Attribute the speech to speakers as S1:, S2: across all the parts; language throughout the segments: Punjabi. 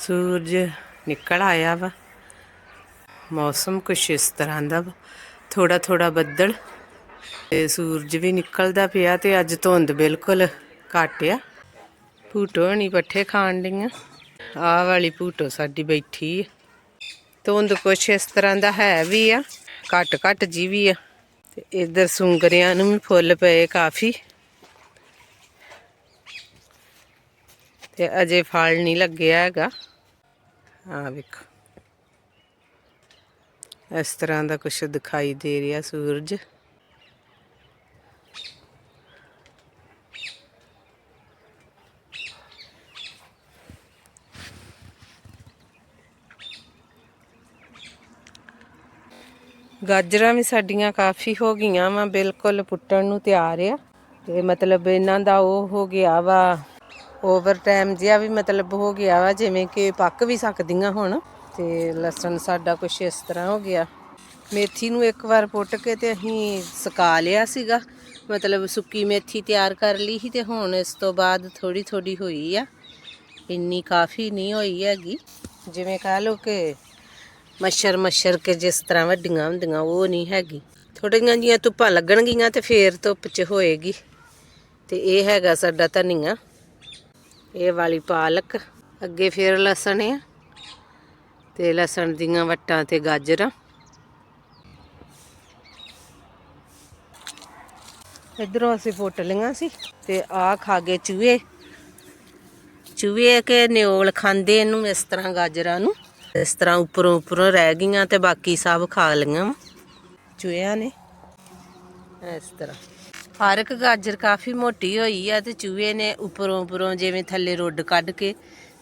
S1: ਸੂਰਜ ਨਿਕਲ ਆਇਆ ਵਾ। ਮੌਸਮ ਕੁਛ ਇਸ ਤਰ੍ਹਾਂ ਦਾ ਵਾ। ਥੋੜਾ ਥੋੜਾ ਬੱਦਲ ਤੇ ਸੂਰਜ ਵੀ ਨਿਕਲਦਾ ਪਿਆ ਤੇ ਅੱਜ ਧੁੰਦ ਬਿਲਕੁਲ ਘੱਟ ਆ। ਭੂਟੋ ਹਣੀ ਪੱਠੇ ਖਾਣ ਡੀਆਂ ਆਹ ਵਾਲੀ ਭੂਟੋ ਸਾਡੀ ਬੈਠੀ ਆ। ਧੁੰਦ ਕੁਛ ਇਸ ਤਰ੍ਹਾਂ ਦਾ ਹੈ ਵੀ ਆ, ਘੱਟ ਘੱਟ ਜੀ ਵੀ ਆ। ਤੇ ਇਧਰ ਸੁੰਗਰਿਆਂ ਨੂੰ ਵੀ ਫੁੱਲ ਪਏ ਕਾਫੀ। ਤੇ ਅਜੇ ਫਲ ਨਹੀਂ ਲੱਗਿਆ ਹੈਗਾ। ਆ ਵੇਖੋ। ਇਸ ਤਰ੍ਹਾਂ ਦਾ ਕੁਝ ਦਿਖਾਈ ਦੇ ਰਿਹਾ ਸੂਰਜ। ਗਾਜਰਾਂ ਵੀ ਸਾਡੀਆਂ ਕਾਫੀ ਹੋ ਗਈਆਂ ਵਾ, ਬਿਲਕੁਲ ਪੁੱਟਣ ਨੂੰ ਤਿਆਰ ਆ। ਤੇ ਮਤਲਬ ਇਹਨਾਂ ਦਾ ਉਹ ਹੋ ਗਿਆ ਵਾ ਓਵਰ ਟਾਈਮ ਜਿਹਾ ਵੀ ਮਤਲਬ ਹੋ ਗਿਆ ਵਾ, ਜਿਵੇਂ ਕਿ ਪੱਕ ਵੀ ਸਕਦੀਆਂ ਹੁਣ। ਤੇ ਲਸਣ ਸਾਡਾ ਕੁਛ ਇਸ ਤਰ੍ਹਾਂ ਹੋ ਗਿਆ। ਮੇਥੀ ਨੂੰ ਇੱਕ ਵਾਰ ਪੁੱਟ ਕੇ ਤੇ ਅਸੀਂ ਸੁਕਾ ਲਿਆ ਸੀਗਾ। ਮਤਲਬ ਸੁੱਕੀ ਮੇਥੀ ਤਿਆਰ ਕਰ ਲਈ ਸੀ ਤੇ ਹੁਣ ਇਸ ਤੋਂ ਬਾਅਦ ਥੋੜੀ ਥੋੜੀ ਹੋਈ ਆ। ਇੰਨੀ ਕਾਫੀ ਨਹੀਂ ਹੋਈ ਹੈਗੀ। ਜਿਵੇਂ ਕਹ ਲਓ ਕਿ ਮੱਛਰ ਮੱਛਰ ਕੇ ਜਿਸ ਤਰ੍ਹਾਂ ਵੱਡੀਆਂ ਹੁੰਦੀਆਂ, ਉਹ ਨਹੀਂ ਹੈਗੀ। ਥੋੜੀਆਂ ਜੀਆਂ ਧੁੱਪਾਂ ਲੱਗਣਗੀਆਂ ਤੇ ਫੇਰ ਧੁੱਪ 'ਚ ਹੋਏਗੀ। ਤੇ ਇਹ ਹੈਗਾ ਸਾਡਾ ਧਨੀਆ। ਇਹ ਵਾਲੀ ਪਾਲਕ, ਅੱਗੇ ਫਿਰ ਲਸਣ ਆ, ਤੇ ਲਸਣ ਦੀਆਂ ਵੱਟਾਂ ਤੇ ਗਾਜਰਾਂ। ਇਧਰੋਂ ਅਸੀਂ ਪੁੱਟ ਲਈਆਂ ਸੀ, ਤੇ ਆ ਖਾ ਗਏ ਚੂਹੇ। ਚੂਹੇ ਕੇ ਨਿਓਲ ਖਾਂਦੇ ਇਹਨੂੰ ਇਸ ਤਰ੍ਹਾਂ ਗਾਜਰਾਂ ਨੂੰ। ਇਸ ਤਰ੍ਹਾਂ ਉੱਪਰੋਂ ਉੱਪਰੋਂ ਰਹਿ ਗਈਆਂ ਤੇ ਬਾਕੀ ਸਭ ਖਾ ਲਈਆਂ ਵਾਂ। ਚੂਹਿਆਂ ਨੇ। ਇਸ ਤਰ੍ਹਾਂ। ਹਰ ਇੱਕ ਗਾਜਰ ਕਾਫੀ ਮੋਟੀ ਹੋਈ ਆ ਤੇ ਚੂਹੇ ਨੇ ਉੱਪਰੋਂ ਉੱਪਰੋਂ ਜਿਵੇਂ ਥੱਲੇ ਰੁੱਡ ਕੱਢ ਕੇ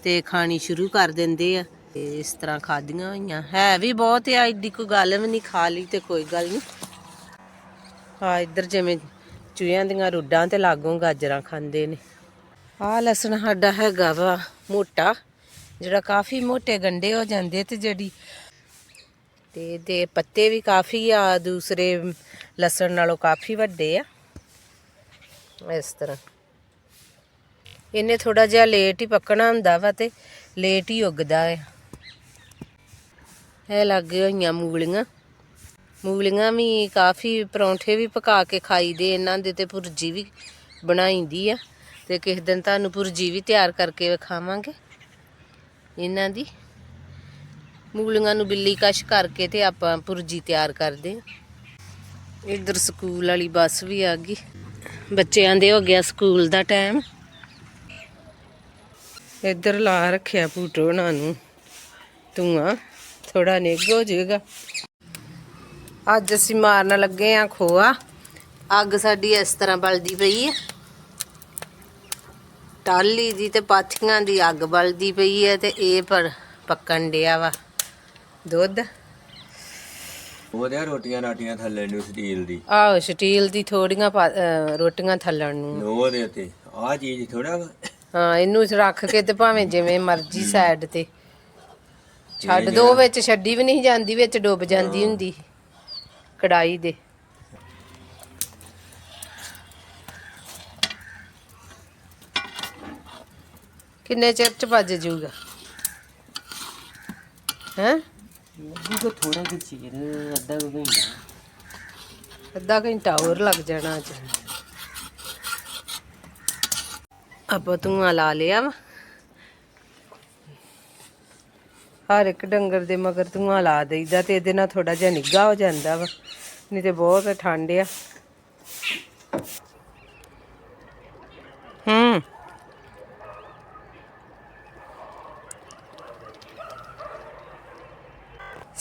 S1: ਤੇ ਖਾਣੀ ਸ਼ੁਰੂ ਕਰ ਦਿੰਦੇ ਆ। ਤੇ ਇਸ ਤਰ੍ਹਾਂ ਖਾਦੀਆਂ ਹੋਈਆਂ। ਹੈ ਵੀ ਬਹੁਤ ਆ ਇੱਡੀ ਕੋਈ ਗੱਲ ਵੀ ਨਹੀਂ, ਖਾ ਲਈ ਤੇ ਕੋਈ ਗੱਲ ਨਹੀਂ। ਹਾਂ ਇੱਧਰ ਜਿਵੇਂ ਚੂਹਿਆਂ ਦੀਆਂ ਰੁੱਡਾਂ ਤੇ ਲਾਗੋਂ ਗਾਜਰਾਂ ਖਾਂਦੇ ਨੇ। ਆਹ ਲਸਣ ਸਾਡਾ ਹੈਗਾ ਵਾ ਮੋਟਾ, ਜਿਹੜਾ ਕਾਫੀ ਮੋਟੇ ਗੰਡੇ ਹੋ ਜਾਂਦੇ ਤੇ ਜਿਹੜੀ ਤੇ ਦੇ ਪੱਤੇ ਵੀ ਕਾਫੀ ਆ, ਦੂਸਰੇ ਲਸਣ ਨਾਲੋਂ ਕਾਫੀ ਵੱਡੇ ਆ। ਇਸ ਤਰ੍ਹਾਂ। ਇਹਨੇ ਥੋੜਾ ਜਿਹਾ ਲੇਟ ਹੀ ਪੱਕਣਾ ਹੁੰਦਾ ਵਾ ਤੇ ਲੇਟ ਹੀ ਉੱਗਦਾ ਆ। ਇਹ ਲੱਗੇ ਹੋਈਆਂ ਮੂਲੀਆਂ। ਮੂਲੀਆਂ ਵੀ ਕਾਫੀ ਪਰੌਂਠੇ ਵੀ ਪਕਾ ਕੇ ਖਾਈਦੇ, ਇਹਨਾਂ ਦੇ ਤੇ ਭੁਰਜੀ ਵੀ ਬਣਾਈਦੀ ਆ ਤੇ ਕਿਸੇ ਦਿਨ ਤੁਹਾਨੂੰ ਭੁਰਜੀ ਵੀ ਤਿਆਰ ਕਰਕੇ ਵਿਖਾਵਾਂਗੇ। ਇਹਨਾਂ ਦੀ ਮੂਲੀਆਂ ਨੂੰ ਬਿੱਲੀ ਕਸ਼ ਕਰਕੇ ਤੇ ਆਪਾਂ ਭੁਰਜੀ ਤਿਆਰ ਕਰਦੇ ਹਾਂ ਇੱਧਰ ਸਕੂਲ ਵਾਲੀ ਬੱਸ ਵੀ ਆ ਗਈ। ਬੱਚਿਆਂ ਦੇ ਹੋ ਗਿਆ ਸਕੂਲ ਦਾ ਟਾਈਮ। ਇੱਧਰ ਲਾ ਰੱਖਿਆ ਭੂਟੋ ਉਹਨਾਂ ਨੂੰ। ਧੂਆਂ ਥੋੜਾ ਨਿੱਘ ਹੋ ਜਾਏਗਾ। ਅੱਜ ਅਸੀਂ ਮਾਰਨ ਲੱਗੇ ਆ ਖੋਆ। ਅੱਗ ਸਾਡੀ ਇਸ ਤਰ੍ਹਾਂ ਬਲਦੀ ਪਈ ਹੈ। ਟਾਲੀ ਦੀ ਤੇ ਪਾਥੀਆਂ ਦੀ ਅੱਗ ਬਲਦੀ ਪਈ ਹੈ ਤੇ ਇਹ ਪਰ ਪੱਕਣ ਡਿਆ ਵਾ। ਦੁੱਧ।
S2: ਉਹਦੇ ਰੋਟੀਆਂ ਰਾਟੀਆਂ ਥੱਲੇ ਨੂੰ ਸਟੀਲ ਦੀ।
S1: ਆਹੋ ਸਟੀਲ ਦੀ ਥੋੜੀਆਂ ਪਾ- ਅਹ ਰੋਟੀਆਂ ਥੱਲਣ ਨੂੰ।
S2: ਉਹਦੇ ਤੇ ਆਹ ਚੀਜ਼ ਥੋੜਾ
S1: ਹਾਂ ਇਹਨੂੰ ਰੱਖ ਕੇ ਤੇ ਭਾਵੇਂ ਜਿਵੇਂ ਮਰਜ਼ੀ ਸਾਈਡ ਤੇ। ਛੱਡ ਦੋ ਵਿੱਚ ਛੱਡੀ ਵੀ ਨਹੀਂ ਜਾਂਦੀ ਵਿੱਚ ਡੁੱਬ ਜਾਂਦੀ ਹੁੰਦੀ ਕੜਾਈ ਦੇ। ਕਿੰਨੇ ਚਿਰ ਚ ਵੱਜ ਜਾਊਗਾ ਹੈ?
S2: ਕੋ ਥੋੜਾ ਜਿਹਾ ਚੀਰ, ਅੱਧਾ ਕੁ ਘੰਟਾ।
S1: ਅੱਧਾ ਘੰਟਾ ਹੋਰ ਲੱਗ ਜਾਣਾ ਅੱਜ। ਆਪਾਂ ਧੂੰਆਂ ਲਾ ਲਿਆ ਵਾ। ਹਰ ਇੱਕ ਡੰਗਰ ਦੇ ਮਗਰ ਧੂੰਆਂ ਲਾ ਦੇਈਦਾ ਤੇ ਇਹਦੇ ਨਾਲ ਥੋੜਾ ਜਿਹਾ ਨਿੱਘਾ ਹੋ ਜਾਂਦਾ ਵਾ। ਨਹੀਂ ਤੇ ਬਹੁਤ ਠੰਡ ਆ ਹੂੰ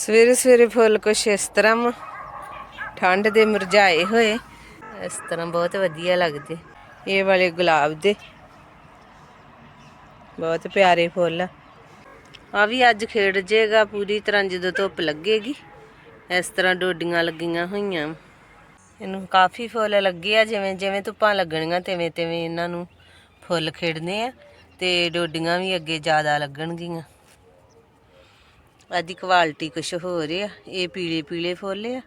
S1: ਸਵੇਰੇ ਸਵੇਰੇ ਫੁੱਲ ਕੁਛ ਇਸ ਤਰ੍ਹਾਂ ਠੰਡ ਦੇ ਮੁਰਝਾਏ ਹੋਏ। ਇਸ ਤਰ੍ਹਾਂ ਬਹੁਤ ਵਧੀਆ ਲੱਗਦੇ। ਇਹ ਵਾਲੇ ਗੁਲਾਬ ਦੇ। ਬਹੁਤ ਪਿਆਰੇ ਫੁੱਲ ਆ। ਵੀ ਅੱਜ ਖੇਡ ਜੇਗਾ ਪੂਰੀ ਤਰ੍ਹਾਂ ਜਦੋਂ ਧੁੱਪ ਲੱਗੇਗੀ। ਇਸ ਤਰ੍ਹਾਂ ਡੋਡੀਆਂ ਲੱਗੀਆਂ ਹੋਈਆਂ। ਵਾਂ। ਇਹਨੂੰ ਕਾਫੀ ਫੁੱਲ ਲੱਗੇ ਆ, ਜਿਵੇਂ ਜਿਵੇਂ ਧੁੱਪਾਂ ਲੱਗਣੀਆਂ ਤਿਵੇਂ ਤਿਵੇਂ ਇਹਨਾਂ ਨੂੰ ਫੁੱਲ ਖੇਡਨੇ ਆ। ਤੇ ਡੋਡੀਆਂ ਵੀ ਅੱਗੇ ਜ਼ਿਆਦਾ ਲੱਗਣਗੀਆਂ। ਇਹਦੀ ਕੁਆਲਿਟੀ ਕੁਛ ਹੋਰ ਆ, ਇਹ ਪੀਲੇ ਪੀਲੇ ਫੁੱਲ ਆ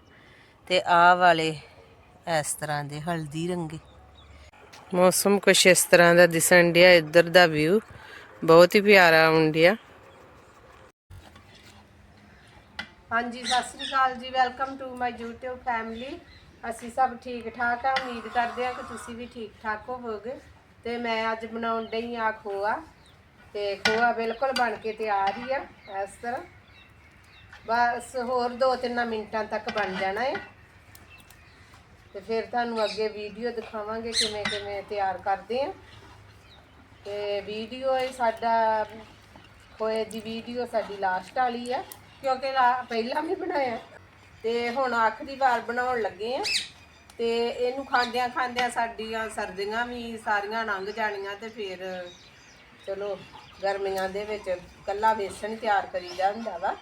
S1: ਤੇ ਆਹ ਵਾਲੇ ਇਸ ਤਰ੍ਹਾਂ ਦੇ ਹਲਦੀ ਰੰਗੇ। ਮੌਸਮ ਕੁਛ ਇਸ ਤਰ੍ਹਾਂ ਦਾ ਦਿਸਣ ਡਿਆ, ਇੱਧਰ ਦਾ ਵਿਊ ਬਹੁਤ ਹੀ ਪਿਆਰਾ ਆਉਣ ਡਿਆ। ਹਾਂਜੀ, ਸਤਿ ਸ੍ਰੀ ਅਕਾਲ ਜੀ welcome to my YouTube family ਅਸੀਂ ਸਭ ਠੀਕ ਠਾਕ ਆ, ਉਮੀਦ ਕਰਦੇ ਆ ਕਿ ਤੁਸੀਂ ਵੀ ਠੀਕ ਠਾਕ ਹੋਵੋਗੇ। ਤੇ ਮੈਂ ਅੱਜ ਬਣਾਉਣ ਡਈ ਆ ਖੋਆ, ਤੇ ਖੋਆ ਬਿਲਕੁਲ ਬਣ ਕੇ ਤਿਆਰ ਹੀ ਆ, ਇਸ ਤਰ੍ਹਾਂ। ਬਸ ਹੋਰ 2-3 ਮਿੰਟਾਂ ਤੱਕ ਬਣ ਜਾਣਾ ਹੈ ਤੇ ਫਿਰ ਤੁਹਾਨੂੰ ਅੱਗੇ ਵੀਡੀਓ ਦਿਖਾਵਾਂਗੇ ਕਿਵੇਂ ਕਿਵੇਂ ਤਿਆਰ ਕਰਦੇ ਆ। ਤੇ ਵੀਡੀਓ ਇਹ ਸਾਡਾ ਹੋਏ ਦੀ ਵੀਡੀਓ ਸਾਡੀ ਲਾਸਟ ਵਾਲੀ ਆ, ਕਿਉਂਕਿ ਲਾ- ਪਹਿਲਾਂ ਵੀ ਬਣਾਇਆ। ਤੇ ਹੁਣ ਆਖਰੀ ਵਾਰ ਬਣਾਉਣ ਲੱਗੇ ਆ। ਤੇ ਇਹਨੂੰ ਖਾਂਦਿਆਂ ਖਾਂਦਿਆਂ ਸਾਡੀਆਂ ਸਰਦੀਆਂ ਵੀ ਸਾਰੀਆਂ ਲੰਘ ਜਾਣੀਆਂ ਤੇ ਫਿਰ ਚਲੋ ਗਰਮੀਆਂ ਦੇ ਵਿੱਚ ਕੱਲਾ ਵੇਸਣ ਹੀ ਤਿਆਰ ਕਰੀਦਾ ਹੁੰਦਾ ਵਾ।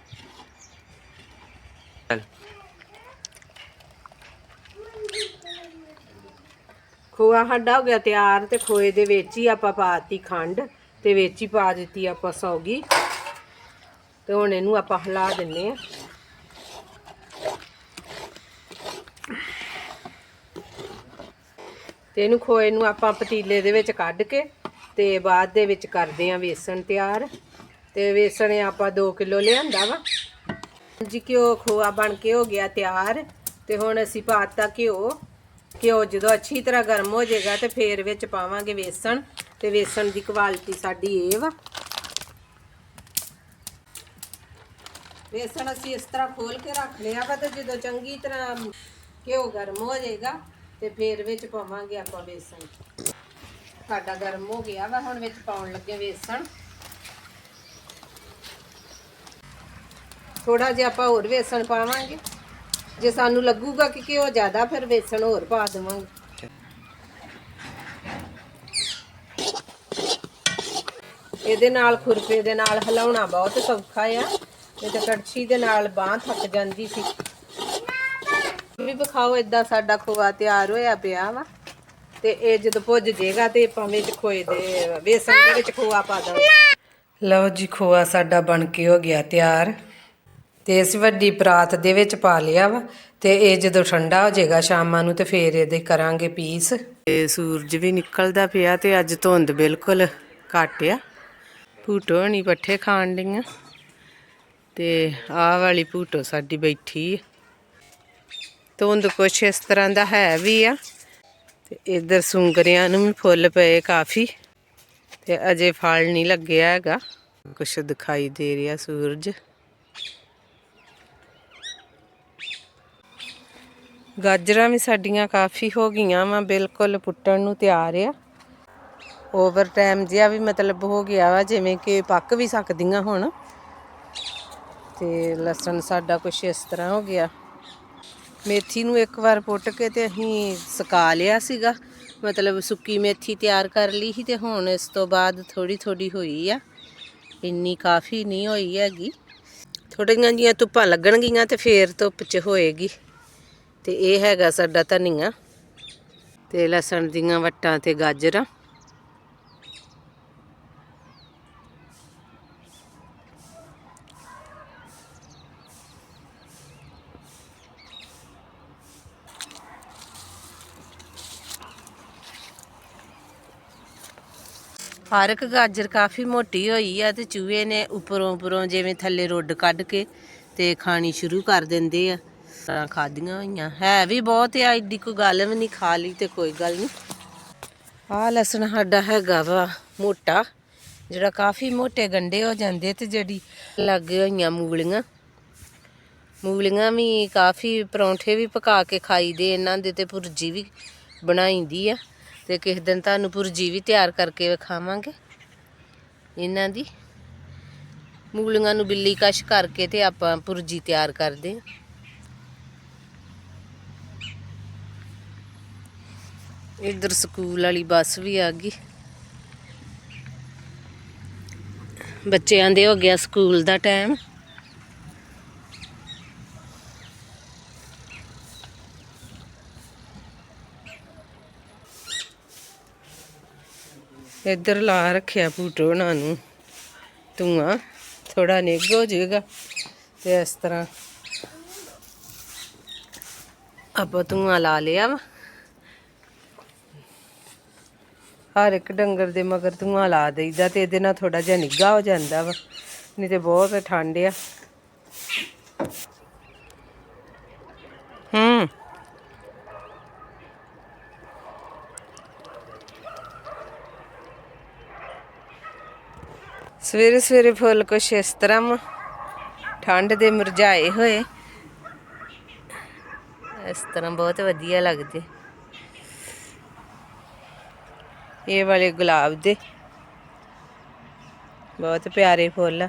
S1: ਖੋਆ ਸਾਡਾ ਹੋ ਗਿਆ ਤਿਆਰ ਤੇ ਖੋਏ ਦੇ ਵਿੱਚ ਹੀ ਆਪਾਂ ਪਾਤੀ ਖੰਡ ਤੇ ਵਿੱਚ ਹੀ ਪਾ ਦਿੱਤੀ ਆਪਾਂ ਸੌਗੀ। ਤੇ ਹੁਣ ਇਹਨੂੰ ਆਪਾਂ ਹਿਲਾ ਦਿੰਨੇ ਆ। ਤੇ ਇਹਨੂੰ ਖੋਏ ਨੂੰ ਆਪਾਂ ਪਤੀਲੇ ਦੇ ਵਿੱਚ ਕੱਢ ਕੇ ਤੇ ਬਾਅਦ ਦੇ ਵਿੱਚ ਕਰਦੇ ਆ ਵੇਸਣ ਤਿਆਰ। ਤੇ ਵੇਸਣ ਆਪਾਂ 2 ਕਿਲੋ ਲਿਆਂਦਾ ਵਾ। ਜੀ ਘਿਓ ਖੋਆ ਬਣ ਕੇ ਹੋ ਗਿਆ ਤਿਆਰ ਤੇ ਹੁਣ ਅਸੀਂ ਪਾਤਾ ਘਿਓ। ਘਿਓ ਜਦੋਂ ਅੱਛੀ ਤਰ੍ਹਾਂ ਗਰਮ ਹੋ ਜਾਏਗਾ ਤੇ ਫੇਰ ਵਿੱਚ ਪਾਵਾਂਗੇ ਵੇਸਣ ਤੇ ਵੇਸਣ ਦੀ ਕੁਆਲਿਟੀ ਸਾਡੀ ਇਹ ਵਾ। ਵੇਸਣ ਅਸੀਂ ਇਸ ਤਰ੍ਹਾਂ ਖੋਲ ਕੇ ਰੱਖ ਲਿਆ ਵਾ ਤੇ ਜਦੋਂ ਚੰਗੀ ਤਰ੍ਹਾਂ ਘਿਓ ਗਰਮ ਹੋ ਜਾਏਗਾ ਤੇ ਫੇਰ ਵਿੱਚ ਪਾਵਾਂਗੇ ਆਪਾਂ ਵੇਸਣ। ਸਾਡਾ ਗਰਮ ਹੋ ਗਿਆ ਵਾ, ਹੁਣ ਵਿੱਚ ਪਾਉਣ ਲੱਗੇ ਵੇਸਣ। ਥੋੜਾ ਜਿਹਾ ਆਪਾਂ ਹੋਰ ਵੇਸਣ ਪਾਵਾਂਗੇ। ਜੇ ਸਾਨੂੰ ਲੱਗੂਗਾ ਕਿ ਘਿਓ ਜ਼ਿਆਦਾ, ਫਿਰ ਵੇਸਣ ਹੋਰ ਪਾ ਦੇਵਾਂਗੇ। ਇਹਦੇ ਨਾਲ ਖੁਰਪੇ ਦੇ ਨਾਲ ਹਿਲਾਉਣਾ ਬਹੁਤ ਸੌਖਾ ਆ। ਇਹ ਤਾਂ ਕੜਛੀ ਦੇ ਨਾਲ ਬਾਹ ਥੱਕ ਜਾਂਦੀ ਸੀ। ਵੀ ਵਿਖਾਓ ਇਦਾਂ ਸਾਡਾ ਖੋਆ ਤਿਆਰ ਹੋਇਆ ਪਿਆ ਵਾ। ਤੇ ਇਹ ਜਦੋਂ ਭੁੱਜ ਜੇਗਾ ਤੇ ਭਾਵੇਂ ਵਿੱਚ ਖੋਏ ਦੇ ਵੇਸਣ ਦੇ ਵਿੱਚ ਖੋਆ ਪਾ ਦਾਂਗੇ। ਲਓ ਜੀ, ਖੋਆ ਸਾਡਾ ਬਣ ਕੇ ਹੋ ਗਿਆ ਤਿਆਰ। ਤੇ ਇਸ ਵੱਡੀ ਪਰਾਤ ਦੇ ਵਿੱਚ ਪਾ ਲਿਆ ਵਾ, ਤੇ ਇਹ ਜਦੋਂ ਠੰਡਾ ਹੋ ਜਾਏਗਾ ਸ਼ਾਮਾਂ ਨੂੰ ਤੇ ਫੇਰ ਇਹਦੇ ਕਰਾਂਗੇ ਪੀਸ। ਤੇ ਸੂਰਜ ਵੀ ਨਿਕਲਦਾ ਪਿਆ ਤੇ ਅੱਜ ਧੁੰਦ ਬਿਲਕੁਲ ਘੱਟ ਆ। ਭੂਟੋ ਨਹੀਂ ਪੱਠੇ ਖਾਣ ਡੀਆਂ ਤੇ ਆਹ ਵਾਲੀ ਭੂਟੋ ਸਾਡੀ ਬੈਠੀ ਹੈ ਧੁੰਦ ਕੁਛ ਇਸ ਤਰ੍ਹਾਂ ਦਾ ਹੈ ਵੀ ਆ। ਤੇ ਇਧਰ ਸੁੰਗਰਿਆਂ ਨੂੰ ਵੀ ਫੁੱਲ ਪਏ ਕਾਫੀ। ਤੇ ਅਜੇ ਫਲ ਨਹੀਂ ਲੱਗਿਆ ਹੈਗਾ। ਕੁਛ ਦਿਖਾਈ ਦੇ ਰਿਹਾ ਸੂਰਜ। ਗਾਜਰਾਂ ਵੀ ਸਾਡੀਆਂ ਕਾਫੀ ਹੋ ਗਈਆਂ ਵਾ, ਬਿਲਕੁਲ ਪੁੱਟਣ ਨੂੰ ਤਿਆਰ ਆ। ਓਵਰ ਟਾਈਮ ਜਿਹਾ ਵੀ ਮਤਲਬ ਹੋ ਗਿਆ ਵਾ, ਜਿਵੇਂ ਕਿ ਪੱਕ ਵੀ ਸਕਦੀਆਂ ਹੁਣ। ਤੇ ਲਸਣ ਸਾਡਾ ਕੁਛ ਇਸ ਤਰ੍ਹਾਂ ਹੋ ਗਿਆ। ਮੇਥੀ ਨੂੰ ਇੱਕ ਵਾਰ ਪੁੱਟ ਕੇ ਤੇ ਅਸੀਂ ਸੁਕਾ ਲਿਆ ਸੀਗਾ। ਮਤਲਬ ਸੁੱਕੀ ਮੇਥੀ ਤਿਆਰ ਕਰ ਲਈ ਸੀ ਤੇ ਹੁਣ ਇਸ ਤੋਂ ਬਾਅਦ ਥੋੜੀ ਥੋੜੀ ਹੋਈ ਆ। ਇੰਨੀ ਕਾਫੀ ਨਹੀਂ ਹੋਈ ਹੈਗੀ। ਥੋੜੀਆਂ ਜੀਆਂ ਧੁੱਪਾਂ ਲੱਗਣਗੀਆਂ ਤੇ ਫੇਰ ਧੁੱਪ 'ਚ ਹੋਏਗੀ। ਤੇ ਇਹ ਹੈਗਾ ਸਾਡਾ ਧਨੀਆ ਤੇ ਲਸਣ ਦੀਆਂ ਵੱਟਾਂ ਤੇ ਗਾਜਰਾਂ। ਹਰ ਇੱਕ ਗਾਜਰ ਕਾਫੀ ਮੋਟੀ ਹੋਈ ਆ ਤੇ ਚੂਹੇ ਨੇ ਉੱਪਰੋਂ ਉੱਪਰੋਂ ਜਿਵੇਂ ਥੱਲੇ ਰੁੱਡ ਕੱਢ ਕੇ ਤੇ ਖਾਣੀ ਸ਼ੁਰੂ ਕਰ ਦਿੰਦੇ ਆ। ਤਾਂ ਖਾਦੀਆਂ ਹੋਈਆਂ। ਹੈ ਵੀ ਬਹੁਤ ਆ, ਏਡੀ ਕੋਈ ਗੱਲ ਵੀ ਨਹੀਂ, ਖਾ ਲਈ ਤੇ ਕੋਈ ਗੱਲ ਨਹੀਂ। ਆ ਲਸਣ ਸਾਡਾ ਹੈਗਾ ਵਾ ਮੋਟਾ, ਜਿਹੜਾ ਕਾਫੀ ਮੋਟੇ ਗੰਡੇ ਹੋ ਜਾਂਦੇ ਤੇ ਜਿਹੜੀ ਲੱਗੇ ਹੋਈਆਂ ਮੂਲੀਆਂ। ਮੂਲੀਆਂ ਵੀ ਕਾਫੀ ਪਰੌਂਠੇ ਵੀ ਪਕਾ ਕੇ ਖਾਈਦੇ, ਇਹਨਾਂ ਦੇ ਤੇ ਭੁਰਜੀ ਵੀ ਬਣਾਈਦੀ ਆ। ਤੇ ਕਿਸੇ ਦਿਨ ਤੁਹਾਨੂੰ ਭੁਰਜੀ ਵੀ ਤਿਆਰ ਕਰਕੇ ਵਿਖਾਵਾਂਗੇ। ਇਹਨਾਂ ਦੀ ਮੂਲੀਆਂ ਨੂੰ ਬਿੱਲੀ ਕਸ਼ ਕਰਕੇ ਤੇ ਆਪਾਂ ਭੁਰਜੀ ਤਿਆਰ ਕਰਦੇ ਹਾਂ ਇੱਧਰ ਸਕੂਲ ਵਾਲੀ ਬੱਸ ਵੀ ਆ ਗਈ। ਬੱਚਿਆਂ ਦੇ ਹੋ ਗਿਆ ਸਕੂਲ ਦਾ ਟਾਈਮ। ਇੱਧਰ ਲਾ ਰੱਖਿਆ ਭੂਟੋ ਉਹਨਾਂ ਨੂੰ। ਧੂਆਂ ਥੋੜਾ ਨਿੱਘ ਹੋ ਜਾਏਗਾ ਤੇ ਇਸ ਤਰ੍ਹਾਂ ਆਪਾਂ ਧੂਆਂ ਲਾ ਲਿਆ ਵਾ। ਹਰ ਇੱਕ ਡੰਗਰ ਦੇ ਮਗਰ ਧੂਆਂ ਲਾ ਦੇਈਦਾ ਤੇ ਇਹਦੇ ਨਾਲ ਥੋੜਾ ਜਿਹਾ ਨਿੱਘਾ ਹੋ ਜਾਂਦਾ ਵਾ, ਨਹੀਂ ਤੇ ਬਹੁਤ ਠੰਡ ਆ। ਹੂੰ। ਸਵੇਰੇ ਸਵੇਰੇ ਫੁੱਲ ਕੁਛ ਇਸ ਤਰ੍ਹਾਂ ਠੰਡ ਦੇ ਮੁਰਝਾਏ ਹੋਏ। ਇਸ ਤਰ੍ਹਾਂ ਬਹੁਤ ਵਧੀਆ ਲੱਗਦੇ। ਇਹ ਵਾਲੇ ਗੁਲਾਬ ਦੇ। ਬਹੁਤ ਪਿਆਰੇ ਫੁੱਲ।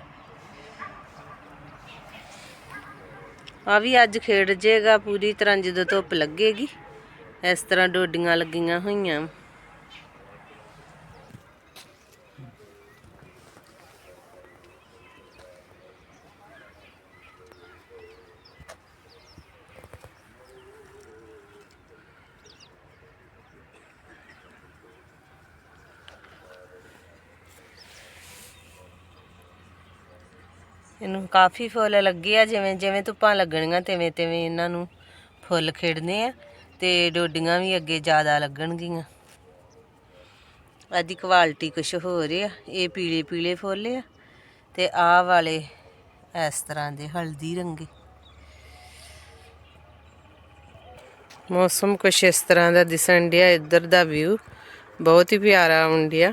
S1: ਆ ਵੀ ਅੱਜ ਖੇਡ ਜੇਗਾ, ਪੂਰੀ ਤਰ੍ਹਾਂ ਜਦੋਂ ਧੁੱਪ ਲੱਗੇਗੀ, ਇਸ ਤਰ੍ਹਾਂ ਡੋਡੀਆਂ ਲੱਗੀਆਂ ਹੋਈਆਂ। ਇਹਨੂੰ ਕਾਫੀ ਫੁੱਲ ਲੱਗੇ ਆ, ਜਿਵੇਂ ਜਿਵੇਂ ਧੁੱਪਾਂ ਲੱਗਣਗੀਆਂ ਤਿਵੇਂ ਤਿਵੇਂ ਇਹਨਾਂ ਨੂੰ ਫੁੱਲ ਖਿੜਨੇ ਆ ਤੇ ਡੋਡੀਆਂ ਵੀ ਅੱਗੇ ਜ਼ਿਆਦਾ ਲੱਗਣਗੀਆਂ। ਇਹਦੀ ਕੁਆਲਿਟੀ ਕੁਛ ਹੋਰ ਆ, ਇਹ ਪੀਲੇ ਪੀਲੇ ਫੁੱਲ ਆ ਤੇ ਆਹ ਵਾਲੇ ਇਸ ਤਰ੍ਹਾਂ ਦੇ ਹਲਦੀ ਰੰਗੇ। ਮੌਸਮ ਕੁਛ ਇਸ ਤਰ੍ਹਾਂ ਦਾ ਦਿਸਣ ਡਿਆ, ਇੱਧਰ ਦਾ ਵਿਊ ਬਹੁਤ ਹੀ ਪਿਆਰਾ ਆਉਣ ਡਿਆ।